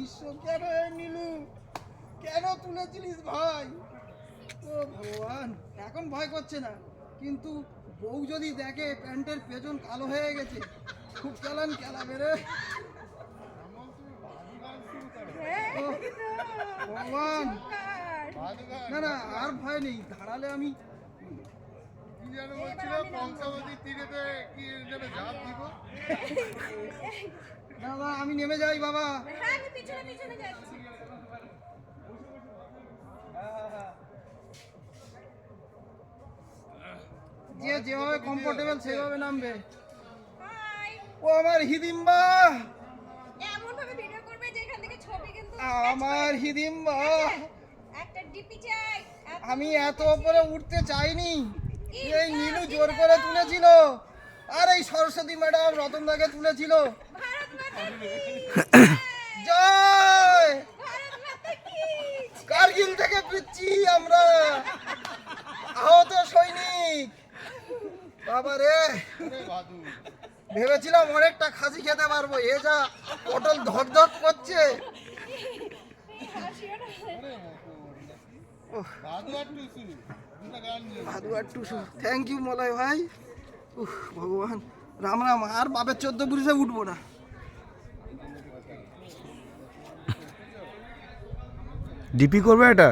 দৃশ্য কেন নীলু? কেন তুলেছিলিস ভাই? ও ভগবান এখন ভয় করছে না। কিন্তু বউ যদি দেখে প্যান্টের পেছন কালো হয়ে গেছে খুব চালান খেলাবে রে। ও, ভগবান। না না আর ভয় নেই দাঁড়ালে আমি কি যেন বলছিল কংসাবতীর তীরেতে কি যেন ঝাঁপ দিব। না আমি নেমে যাই বাবা। হ্যাঁ আমি পিছনে পিছনে যাচ্ছি। যে যেভাবে কমফোর্টেবল সেভাবে নামবে। ও আমার হিদিম্বা। এমন ভাবে ভিডিও করবে যে থেকে ছবি কিন্তু আমার হিদিম্বা। একটা ডিপি চাই এত- আমি এত উপরে উঠতে চাইনি। এই নীলু জোর করে তুলেছিল। আর এই সরস্বতী ম্যাডাম রতন রতনদাকে তুলেছিল। জয়। কার্গিল থেকে ফিরছি আমরা। আহত সৈনিক। বাবা রে। ভেবেছিলাম অনেকটা খাসি খেতে পারব। এ যা পটল ধক ধক করছে থ্যাংক ইউ মলয় ভাই। উহ ভগবান। রাম রাম। আর বাপের চোদ্দ পুরুষে উঠবো না। ডিপি করবে এটা?